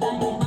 อย่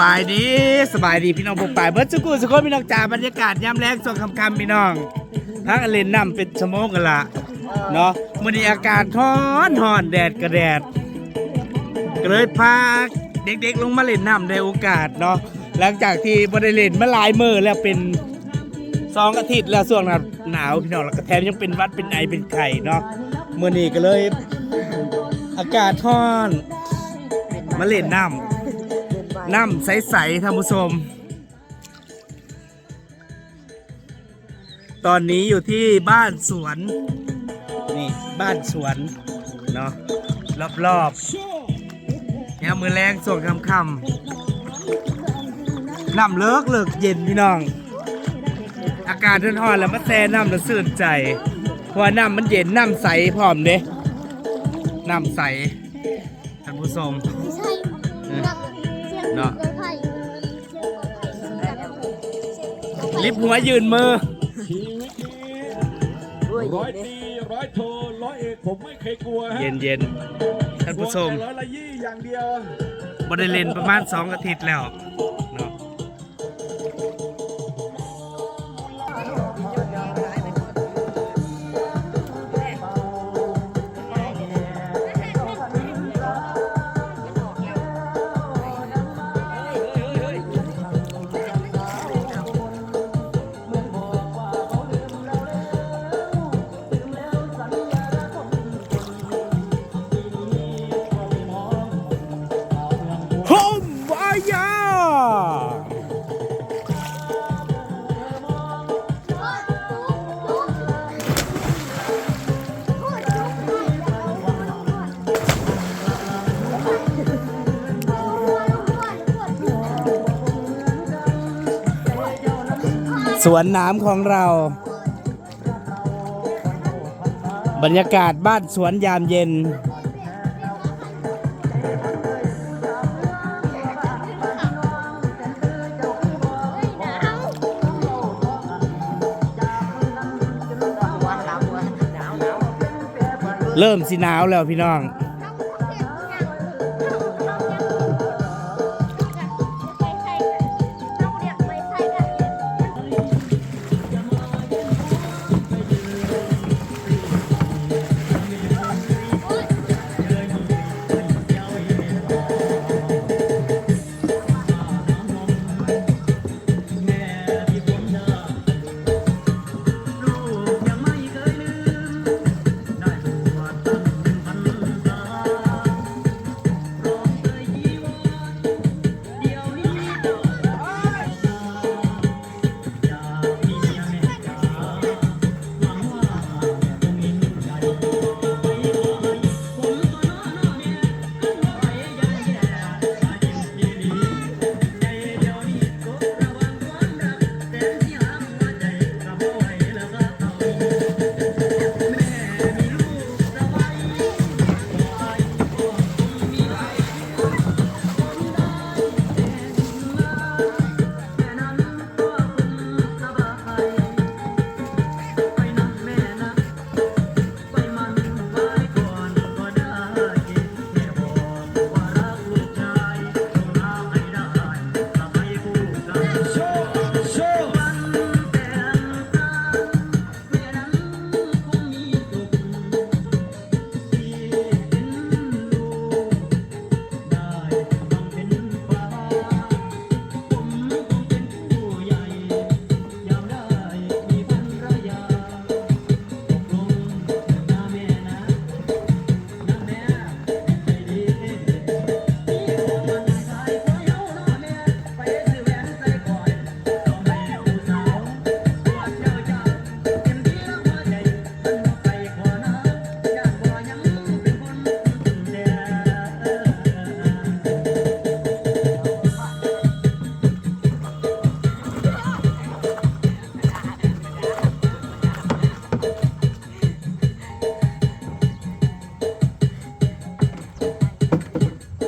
บายดีสบายดีพี่น้องพวกป่ายเบิร์ดสุกุสุกคพี่น้องจ่าบรรยากาศยามแรงส่วนคำๆพี่น้องทั้งอเลนน้ำเป็นชั่วโมงกันละเนาะมื้อนี้อากาศร้อนร้อนแดดกระแดดก็เลยพาเด็กๆลงมาเล่นน้ำในโอกาสเนาะหลังจากที่บ่ได้เล่นมาหลายมื้อแล้วเป็นสองอาทิตย์แล้วช่วงหนาหนาวพี่น้องแล้วก็แถมยังเป็นวัดเป็นไอเป็นไข้เนาะมื้อนี้ก็เลย อากาศร้อนมาเล่นน้ำ น้ำใสๆท่านผู้ชม ตอนนี้อยู่ที่บ้านสวน นี่บ้านสวนเนาะรอบๆเนี่ยามมือแรงส่วนคำคำๆน้ำเลิกเลิกเย็นพี่น้อง อากาศร้อนๆแล้วมาแซ่น้ำแล้วสื่นใจ เพราะว่าน้ำมันเย็นน้ำใสพร้อมเด้น้ำใสท่านผู้ชมไม่ใช่เออ เสียงเนาะเรือไผ่ลิฟต์หัวยืนมือชีวิตนี้ร้อยตรีร้อยโทร้อยเอกผมไม่เคยกลัวฮะเย็นเย็นๆท่านผู้ชมกลัวแต่ร้อยละยี่อย่างเดียว บริเลนประมาณ2อาทิตย์แล้วเนาะ สวนน้ำของเรา บรรยากาศบ้านสวนยามเย็น เริ่มสิหนาวแล้วพี่น้อง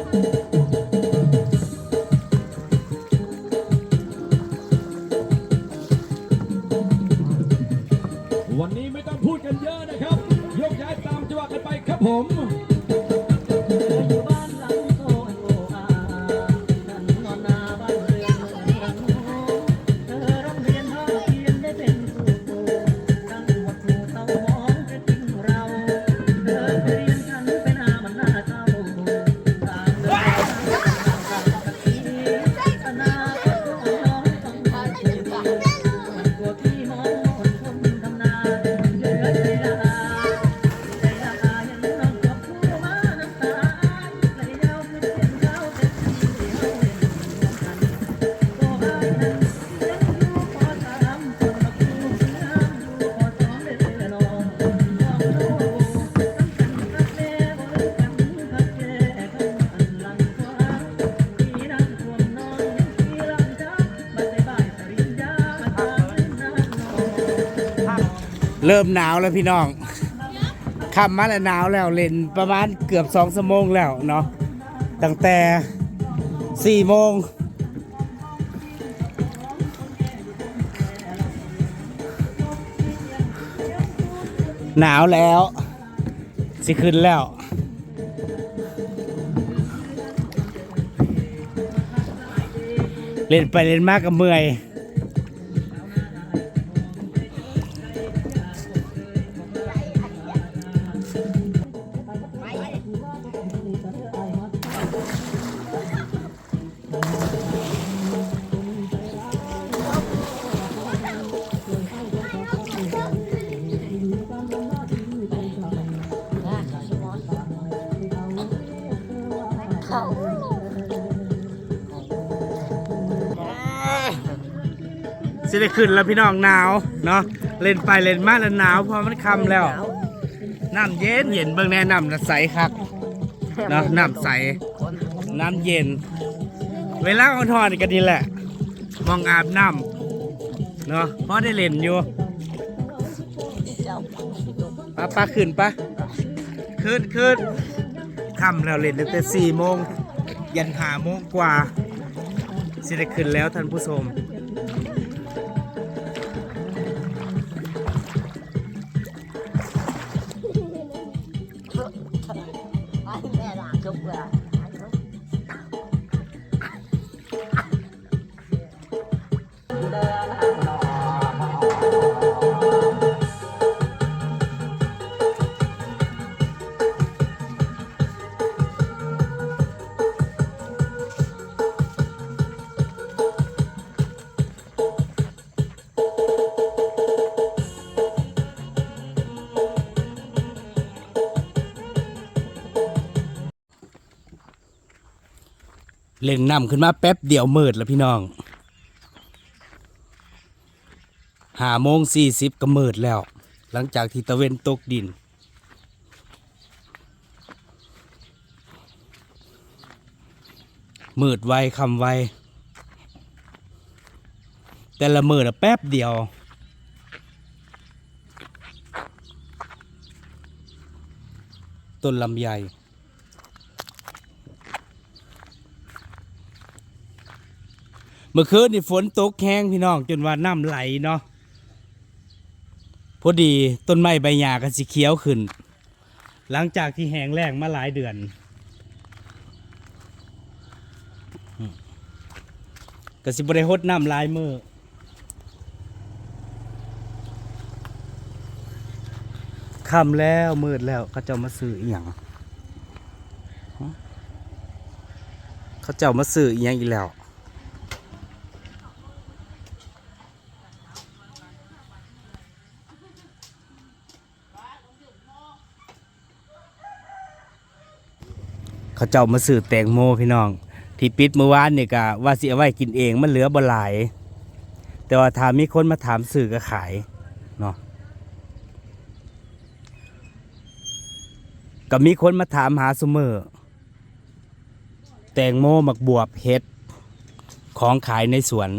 วันนี้ไม่ต้องพูดกันเยอะนะครับ ยกย้ายตามจังหวะกันไปครับผม เริ่มหนาวแล้วพี่น้องคำมาแล้วหนาวแล้วเล่นประมาณเกือบสองชั่วโมงแล้วเนาะตั้งแต่สี่โมงหนาวแล้ว สิขึ้นแล้ว เล่นไปเล่นมากกับเมื่อย ได้ขึ้นแล้วพี่น้องหนาวเนาะเล่นไปเล่นมาแล้วหนาวเพอมันค่ำแล้วน้ำเย็นเย็นเบิ่งแนะนำนะใสคักเนาะน้ำใสน้ำเย็น เวลาเขาทอดกันนี่แหละมองอาบน้ำเนาะพอได้เล่นอยู่ปะปะขึ้นปะขึ้นขึ้นค่ำแล้วเล่นตั้งแต่สี่โมงยันหาโมงกว่าสิได้ขึ้นแล้วท่านผู้ชม Yeah. เล่นน้ำขึ้นมาแป๊บเดียวมืดแล้วพี่น้องหาโมงสี่สิบก็มืดแล้ว หลังจากที่ตะเวนตกดิน มืดไวคำไว แต่ละมืดอะแป๊บเดียวต้นลำไย มื่อคืนนี่ฝนตกแห้งพี่น้อง จนว่าน้ำไหลเนาะพอดีต้นไม้ใบหญ้าก็สิเขียวขึ้น หลังจากที่แห้งแล้งมาหลายเดือนก็สิบริหดน้ำลายมือค่ำแล้วมืดแล้วเขาเจ้ามาซื้ออีหยังเขาเจ้ามาซื้ออีหยังอีกแล้ว เขาเจ้ามาซื้อแตงโมพี่น้อง ที่ปิดเมื่อวานนี่ก็ว่าสิเอาไว้กินเองมันเหลือบ่หลาย แต่ว่าถ้ามีคนมาถามซื้อก็ขายเนาะก็มีคนมาถามหาเสมอแตงโมหมักบวบเห็ดของขายในสวน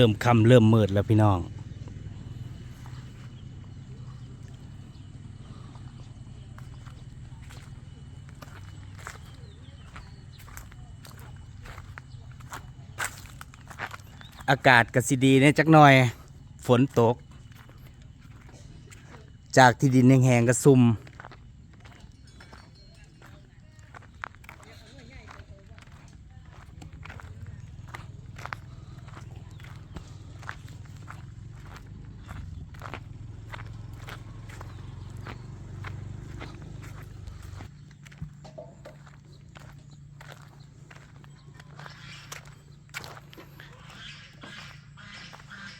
เริ่มค่ำเริ่มมืดแล้วพี่น้อง อากาศกระสีดีเนี่ยจักหน่อย ฝนตก จากที่ดินแห้งๆกระซุ่ม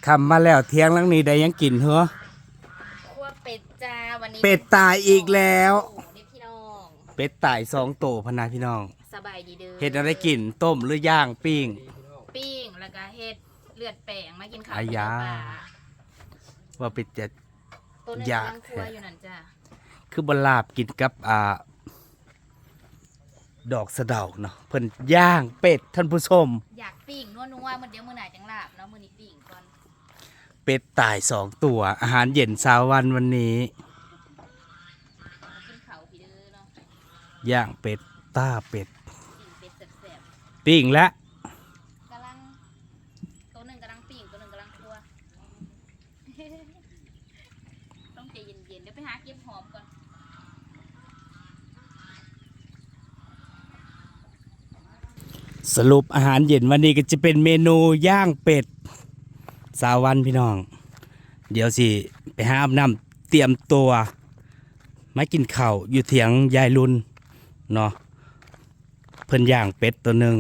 คำมาแล้วเที่ยงหลังนี้ได้หยังกินเหรอ คั่วเป็ดจ้าวันนี้เป็ดตายอีกแล้วโอ้นี่พี่น้องเป็ดตายสองโตวพะนาพี่น้องสบายดีเด้อเห็ดอะไรกินต้มหรือย่างปิ้ง ปิ้งแล้วก็เฮ็ดเลือดแป้งมากินข้าวอายา ปลาว่าเป็ดจะตัวนึงอยาก กำลังคั่วอยู่นั่นจ้าคือบลาบกินกับอ่า ดอกสะเดาเนาะเพิ่นย่างเป็ดท่านผู้ชม อยากปิ้งนัวๆมันเดี๋ยวมื้อหน้าจังลาบเนาะมื้อนี้ปิ้งก่อน เป็ดตายสองตัว อาหารเย็นเช้าวันวันนี้มากินข้าวพี่เด้อเนาะย่างเป็ดต้าเป็ดปิ้งเป็ดแซ่บปิ้งและๆกำลังตัวหนึงกำลังปิ้งตัวหนึงกำลังคั่วต้องใจเย็นๆเดี๋ยวไปหาเก็บหอมก่อนสรุปอาหารเย็นวันนี้ก็จะเป็นเมนูย่างเป็ด สาววันพี่น้อง เดี๋ยวสิ ไปหาอาบน้ำเตรียมตัวมากินข้าวอยู่เถียงยายรุนเนาะเพิ่นย่างเป็ดตัวหนึ่ง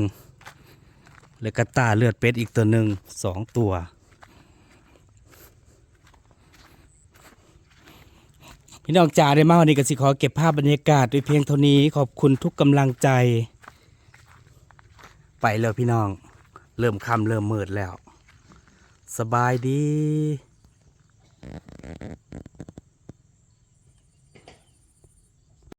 แล้วก็ตาเลือดเป็ดอีกตัวหนึ่งสองตัว พี่น้องจ๋าได้มาวันนี้ก็สิขอเก็บภาพบรรยากาศด้วยเพียงเท่านี้ขอบคุณทุกกำลังใจ ไปแล้วพี่น้อง เริ่มค่ำเริ่มมืดแล้ว สบายดี